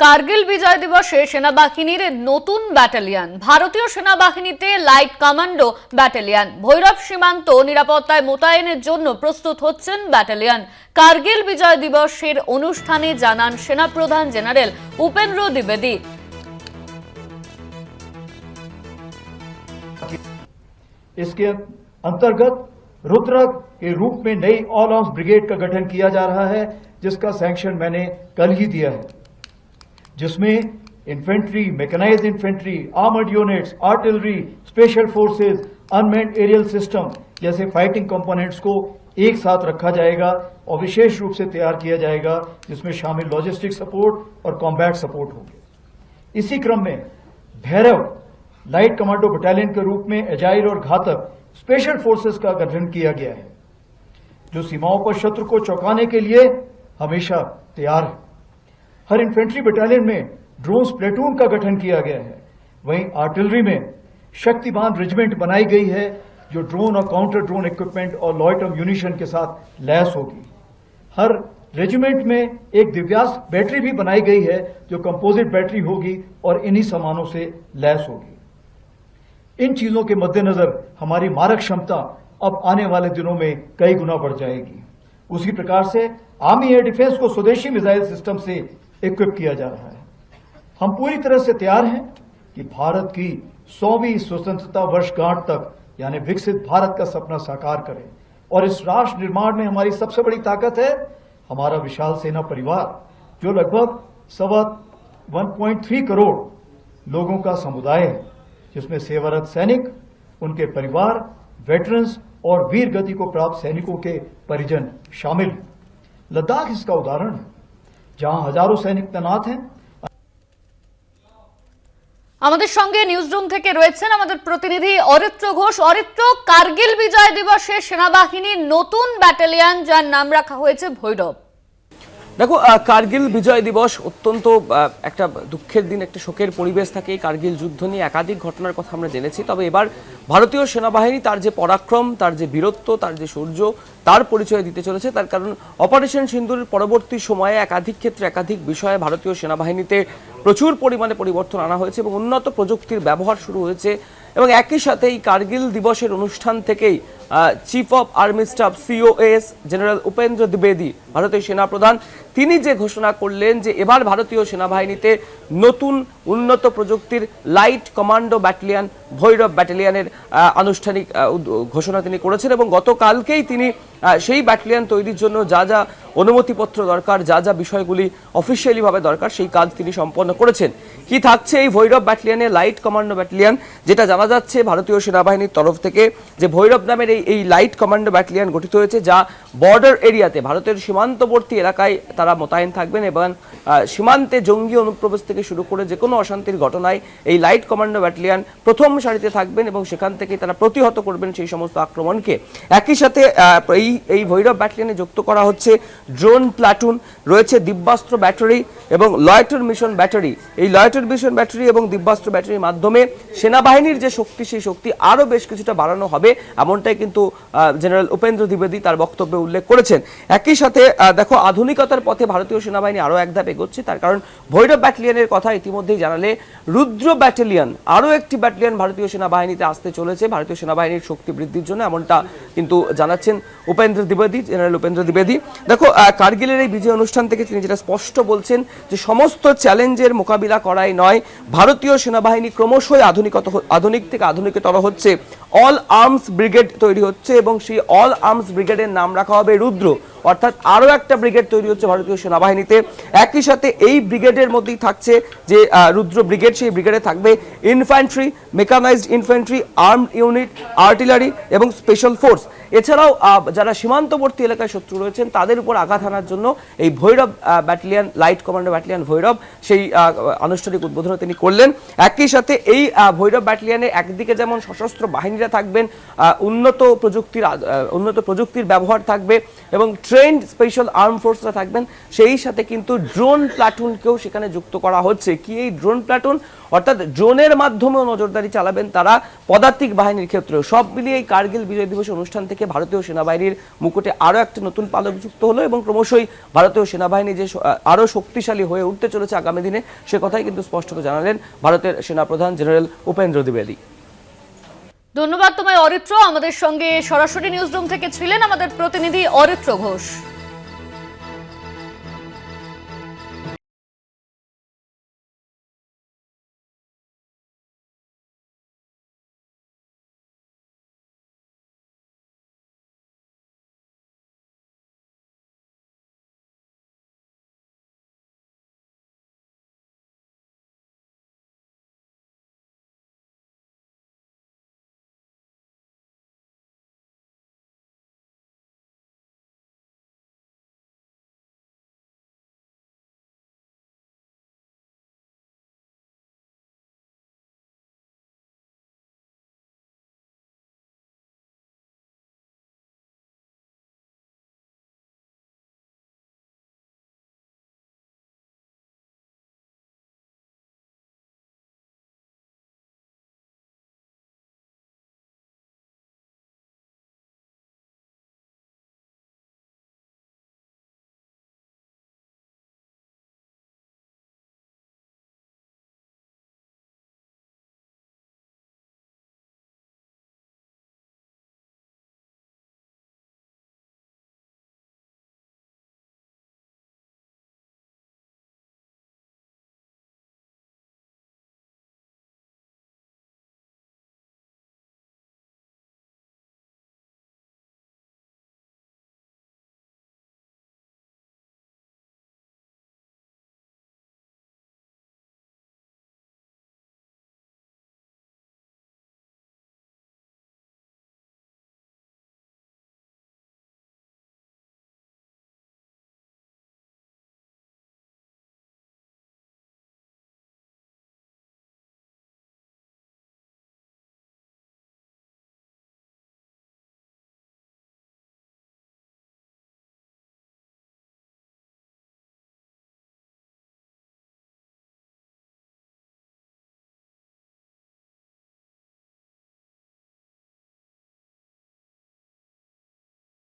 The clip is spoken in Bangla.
কার্গিল বিজয় দিবসে সেনাবাহিনীর নতুন ব্যাটালিয়ন ভারতীয় সেনাবাহিনীতে লাইট কমান্ডো ব্যাটালিয়ন ভৈরব সীমান্ত নিরাপত্তায় মোতায়েনের জন্য প্রস্তুত হচ্ছেন ব্যাটালিয়ন কার্গিল বিজয় দিবসের অনুষ্ঠানে জানান সেনাপ্রধান জেনারেল উপেন্দ্র দ্বিবেদী इसके अंतर्गत रुद्र के रूप में नई ऑल आर्म्स ब्रिगेड का गठन किया जा रहा है जिसका सैंक्शन मैंने कल ही दिया है जिसमें infantry mechanised infantry armoured units artillery special forces unmanned aerial system जैसे फाइटिंग कंपोनेंट्स को एक साथ रखा जाएगा और विशेष रूप से तैयार किया जाएगा, जिसमें शामिल लॉजिस्टिक सपोर्ट और कॉम्बैट सपोर्ट होंगे। इसी क्रम में भैरव लाइट कमांडो बटालियन के रूप में एजाइल और घातक स्पेशल फोर्सेस का गठन किया गया है, जो सीमाओं पर शत्रु को चौंकाने के लिए हमेशा तैयार है। हर इन्फेंट्री बटालियन में ड्रोन्स प्लेटून का गठन किया गया है। वहीं आर्टिलरी में शक्तिमान रेजिमेंट बनाई गई है, जो ड्रोन और काउंटर ड्रोन इक्विपमेंट और लॉयट म्यूनिशन के साथ लैस होगी। हर रेजिमेंट में एक दिव्यास बैटरी भी बनाई गई है, जो कंपोजिट बैटरी होगी और इन्हीं सामानों से लैस होगी। इन चीज़ों के मद्देनजर हमारी मारक क्षमता अब आने वाले दिनों में कई गुना बढ़ जाएगी। उसी प्रकार से आर्मी एयर डिफेंस को स्वदेशी मिसाइल सिस्टम से इक्विप किया जा रहा है। हम पूरी तरह से तैयार हैं कि भारत की सौवीं स्वतंत्रता वर्षगांठ तक, यानी विकसित भारत का सपना साकार करें। और इस राष्ट्र निर्माण में हमारी सबसे बड़ी ताकत है हमारा विशाल सेना परिवार, जो लगभग सवा 1.3 करोड़ लोगों का समुदाय है, जिसमें सेवारत सैनिक, उनके परिवार वेटरन्स और वीर गति को प्राप्त सैनिकों के परिजन शामिल हैं। लद्दाख इसका उदाहरण है। जहां हजारों सैनिक तैनात हैं আমাদের সঙ্গে নিউজরুম থেকে রয়েছেন আমাদের প্রতিনিধি অরিত্র ঘোষ অরিত্র কার্গিল বিজয় দিবসে সেনাবাহিনীর নতুন ব্যাটালিয়ন যার নাম রাখা হয়েছে ভৈরব দেখো কার্গিল বিজয় দিবস অত্যন্ত একটা দুঃখের দিন, একটা শোকের পরিবেশ থাকে কার্গিল যুদ্ধ নিয়ে। একাধিক ঘটনার কথা আমরা জেনেছি। তবে এবার ভারতীয় সেনাবাহিনী তার যে পরাক্রম, তার যে বীরত্ব, তার যে সূর্য, তার পরিচয় দিতে চলেছে। তার কারণ, অপারেশন সিন্ধুর পরবর্তী সময়ে একাধিক ক্ষেত্রে একাধিক বিষয়ে ভারতীয় সেনাবাহিনীতে প্রচুর পরিমাণে পরিবর্তন আনা হয়েছে এবং উন্নত প্রযুক্তির ব্যবহার শুরু হয়েছে। এবং একই সাথে এই কার্গিল দিবসের অনুষ্ঠান থেকেই chief of army staff COAS general Upendra দ্বিবেদী ভারতীয় সেনাপ্রধান, তিনি যে ঘোষণা করলেন যে এবার ভারতীয় সেনাবাহিনীতে নতুন উন্নত প্রযুক্তির লাইট কমান্ডো ব্যাটালিয়ন, ভৈরব ব্যাটালিয়ানের আনুষ্ঠানিক ঘোষণা তিনি করেছেন এবং গতকালকেই তিনি সেই ব্যাটালিয়ন তৈরির জন্য যা যা অনুমতিপত্র দরকার, যা যা বিষয়গুলি অফিসিয়ালি ভাবে দরকার, সেই কাজ তিনি সম্পন্ন করেছেন। কি থাকছে এই ভৈরব ব্যাটালিয়নে লাইট কমান্ডো ব্যাটালিয়ন? যেটা জানা যাচ্ছে ভারতীয় সেনাবাহিনীর তরফ থেকে যে ভৈরব নামের এই এই লাইট কমান্ডো ব্যাটালিয়ান গঠিত হয়েছে, যা বর্ডার এরিয়াতে ভারতের সীমান্তবর্তী এলাকায় তারা মোতায়েন থাকবেন এবং সীমান্তে জঙ্গি অনুপ্রবেশ থেকে শুরু করে যে কোনো অশান্তির ঘটনায় এই লাইট কমান্ডো ব্যাটালিয়ান প্রথম সারিতে থাকবেন এবং সেখান থেকে তারা প্রতিহত করবেন সেই সমস্ত আক্রমণকে। একই সাথে এই এই ভৈরব ব্যাটালিয়ানে যুক্ত করা হচ্ছে ড্রোন প্লাটুন। রয়েছে দিব্যাস্ত্র ব্যাটারি এবং লয়টর মিশন ব্যাটারি। এই লয়টর মিশন ব্যাটারি এবং দিব্যাস্ত্র ব্যাটারির মাধ্যমে সেনাবাহিনীর যে শক্তি, সেই শক্তি আরও বেশ কিছুটা বাড়ানো হবে, এমনটাই কিন্তু জেনারেল উপেন্দ্র দ্বিবেদী তার বক্তব্যে উল্লেখ করেছেন। একই সাথে দেখো, আধুনিকতার পথে ভারতীয় সেনাবাহিনী আরও এক ধাপ এগোচ্ছে, তার কারণ ভৈরব ব্যাটালিয়নের কথা ইতিমধ্যেই জানালে, রুদ্র ব্যাটালিয়ন আরও একটি ব্যাটালিয়ন ভারতীয় সেনাবাহিনীতে আসতে চলেছে, ভারতীয় সেনাবাহিনীর শক্তি বৃদ্ধির জন্য, এমনটা কিন্তু জানাচ্ছেন উপেন্দ্র দ্বিবেদী, জেনারেল উপেন্দ্র দ্বিবেদী। দেখো কার্গিলের এই বিজয় অনুষ্ঠান থেকে তিনি যেটা স্পষ্ট বলছেন যে সমস্ত চ্যালেঞ্জের মোকাবিলা করাই নয়, ভারতীয় সেনাবাহিনী ক্রমশই আধুনিকত আধুনিক থেকে আধুনিকতর হচ্ছে। অল আর্মস ব্রিগেড তৈরি হচ্ছে এবং সেই অল আর্মস ব্রিগেডের নাম রাখা হবে রুদ্র। অর্থাৎ আরও একটা ব্রিগেড তৈরি হচ্ছে ভারতীয় সেনাবাহিনীতে। একই সাথে এই ব্রিগেডের মধ্যেই থাকছে যে রুদ্র ব্রিগেড, সেই ব্রিগেডে থাকবে infantry mechanised infantry armoured unit artillery এবং স্পেশাল ফোর্স এছাড়াও যারা সীমান্তবর্তী এলাকায় শত্রু রয়েছেন, তাদের উপর আঘাত হানার জন্য এই Bhairav battalion light commando battalion Bhairav, সেই আনুষ্ঠানিক উদ্বোধন তিনি করলেন। একই সাথে এই ভৈরব ব্যাটালিয়ানে একদিকে যেমন সশস্ত্র বাহিনীরা থাকবেন উন্নত প্রযুক্তির উন্নত প্রযুক্তির ব্যবহার থাকবে এবং ট্রেন্ড স্পেশাল আর্ম ফোর্সরা থাকবেন, সেই সাথে কিন্তু ড্রোন প্লাটুনকেও সেখানে যুক্ত করা হচ্ছে। কি এই ড্রোন প্লাটুন অর্থাৎ ড্রোনের মাধ্যমেও নজরদারি চালাবেন তারা পদাতিক বাহিনীর ক্ষেত্রেও। সব মিলিয়ে এই কার্গিল বিজয় দিবস অনুষ্ঠান থেকে ভারতীয় সেনাবাহিনীর মুকুটে আরও একটা নতুন পালক যুক্ত হলো এবং ক্রমশই ভারতীয় সেনাবাহিনী যে আরও শক্তিশালী হয়ে উঠতে চলেছে আগামী দিনে, সে কথাই কিন্তু স্পষ্ট করে জানালেন ভারতের সেনাপ্রধান জেনারেল উপেন্দ্র দ্বিবেদী। ধন্যবাদ তোমায়, অরিত্র। আমাদের সঙ্গে সরাসরি নিউজ রুম থেকে ছিলেন আমাদের প্রতিনিধি অরিত্র ঘোষ।